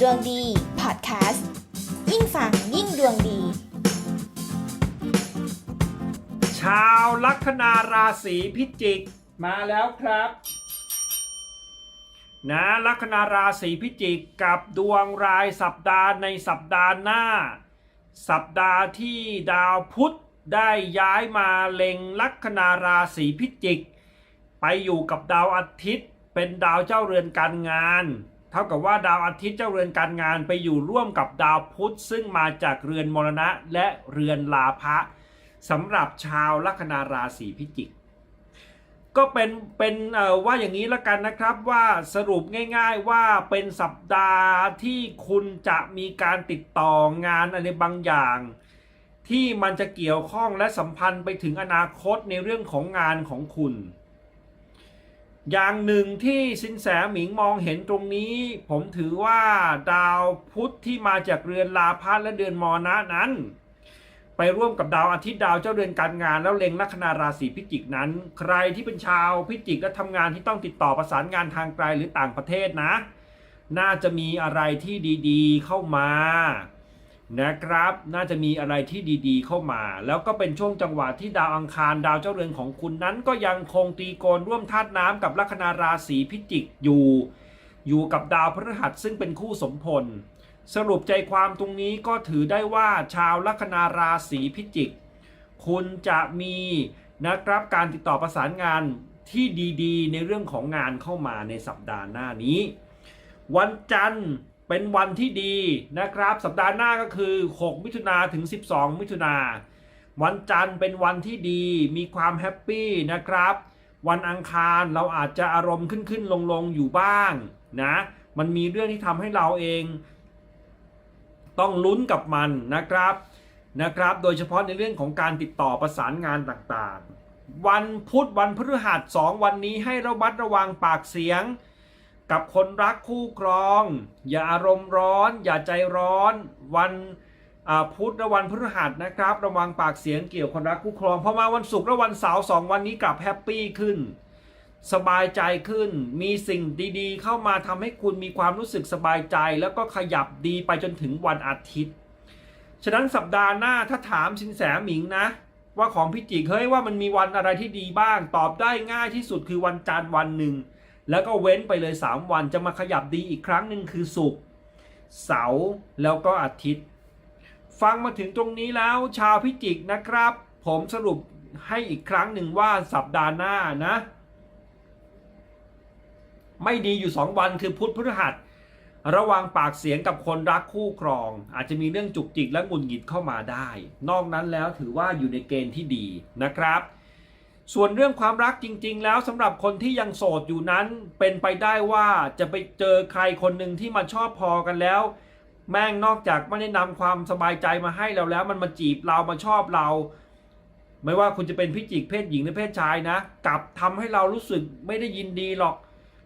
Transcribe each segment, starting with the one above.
ดวงดีพอดแคสต์ยิ่งฟังยิ่งดวงดี ชาวลัคนาราศีพิจิกมาแล้วครับ นะลัคนาราศีพิจิกกับดวงรายสัปดาห์ในสัปดาห์หน้า สัปดาห์ที่ดาวพุธได้ย้ายมาเล็งลัคนาราศีพิจิก ไปอยู่กับดาวอาทิตย์ เป็นดาวเจ้าเรือนการงาน เท่ากับว่าดาวอาทิตย์เจ้าเรือนการงานไปอยู่ร่วมกับดาวพุธซึ่งมาจากเรือนมรณะและเรือนลาภะสำหรับชาวลัคนาราศีพิจิก ก็เป็นเป็นว่าอย่างนี้ละกันนะครับว่าสรุปง่ายๆว่าเป็นสัปดาห์ที่คุณจะมีการติดต่องานอะไรบางอย่าง ที่มันจะเกี่ยวข้องและสัมพันธ์ไปถึงอนาคตในเรื่องของงานของคุณ อย่างหนึ่งที่สินแสหมิงมองเห็นตรงนี้ ผมถือว่าดาวพุธที่มาจากเรือนลาพัและเดือนมอนะนั้น ไปร่วมกับดาวอาทิตย์ดาวเจ้าเรือนการงาน แล้วเล็งลัคนาราศีพิจิกนั้น ใครที่เป็นชาวพิจิกและทำงานที่ต้องติดต่อประสานงานทางไกลหรือต่างประเทศนะ น่าจะมีอะไรที่ดีๆ เข้ามา นะครับ น่าจะมีอะไรที่ดีๆ เข้ามา แล้วก็เป็นช่วงจังหวะที่ดาวอังคารดาวเจ้าเรือนของคุณนั้นก็ยังคงตีโกนร่วมธาตุน้ำกับลัคนาราศีพิจิกอยู่ อยู่กับดาวพฤหัสซึ่งเป็นคู่สมพล สรุปใจความตรงนี้ก็ถือได้ว่าชาวลัคนาราศีพิจิก คุณจะมีนะครับการติดต่อประสานงานที่ดีๆ ในเรื่องของงานเข้ามาในสัปดาห์หน้านี้ วันจันทร์เป็นวันที่ดีนะครับ สัปดาห์หน้าก็คือ 6 มิถุนาถึง 12 มิถุนาวันจันทร์เป็นวันที่ดี มีความแฮปปี้นะครับ วันอังคารเราอาจจะอารมณ์ขึ้นขึ้นลงลงๆอยู่บ้างนะ มันมีเรื่องที่ทำให้เราเอง ต้องลุ้นกับมันนะครับนะครับ โดยเฉพาะในเรื่องของการติดต่อประสานงานต่างๆ วันพุธวันพฤหัสสองวันนี้ให้ระมัดระวังปากเสียง กับคนรักคู่ครอง อย่าอารมณ์ร้อน อย่าใจร้อน วันพุธและวันพฤหัสนะครับ ระวังปากเสียงเกี่ยวคนรักคู่ครองพอมาวันศุกร์และวันเสาร์สองวันนี้กลับแฮปปี้ขึ้น สบายใจขึ้น มีสิ่งดีๆ เข้ามาทำให้คุณมีความรู้สึกสบายใจ แล้วก็ขยับดีไปจนถึงวันอาทิตย์ ฉะนั้นสัปดาห์หน้าถ้าถามสินแสหมิงนะ ว่าของพิจิกเฮ้ยว่ามันมีวันอะไรที่ดีบ้าง ตอบได้ง่ายที่สุดคือวันจันทร์วันหนึ่ง แล้วก็เว้นไปเลย 3 วันจะมาขยับดีอีกครั้งหนึ่งคือศุกร์เสาร์แล้วก็อาทิตย์ ฟังมาถึงตรงนี้แล้วชาวพิจิกนะครับ ผมสรุปให้อีกครั้งหนึ่งว่าสัปดาห์หน้านะ ไม่ดีอยู่ 2 วันคือพุธพฤหัส ระวังปากเสียงกับคนรักคู่ครอง อาจจะมีเรื่องจุกจิกและงุดหงิดเข้ามาได้ นอกนั้นแล้วถือว่าอยู่ในเกณฑ์ที่ดีนะครับ ส่วนเรื่องความรักจริง ๆ แล้วสำหรับคนที่ยังโสดอยู่นั้น เป็นไปได้ว่าจะไปเจอใครคนหนึ่งที่มาชอบพอกันแล้ว แม่งนอกจากไม่ได้นำความสบายใจมาให้เราแล้ว มันมาจีบเรามาชอบเรา ไม่ว่าคุณจะเป็นพิจิกเพศหญิงหรือเพศชายนะ กลับทำให้เรารู้สึกไม่ได้ยินดีหรอก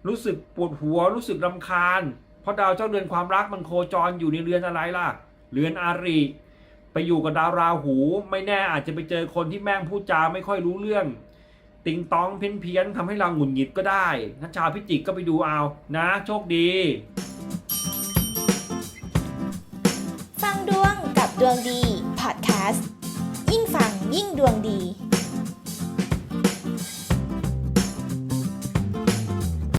รู้สึกปวดหัวรู้สึกรำคาญ เพราะดาวเจ้าเรือนความรักมันโคจรอยู่ในเรือนอะไรล่ะเรือนอาริไปอยู่กับดาวราหู ไม่แน่อาจจะไปเจอคนที่แม่งพูดจาไม่ค่อยรู้เรื่อง ติงตองเพี้ยนเพี้ยนทำให้เราหงุดหงิดก็ได้นะชาวพิจิกก็ไปดูเอานะ โชคดี ฟังดวงกับดวงดี พอดแคสต์ ยิ่งฟังยิ่งดวงดี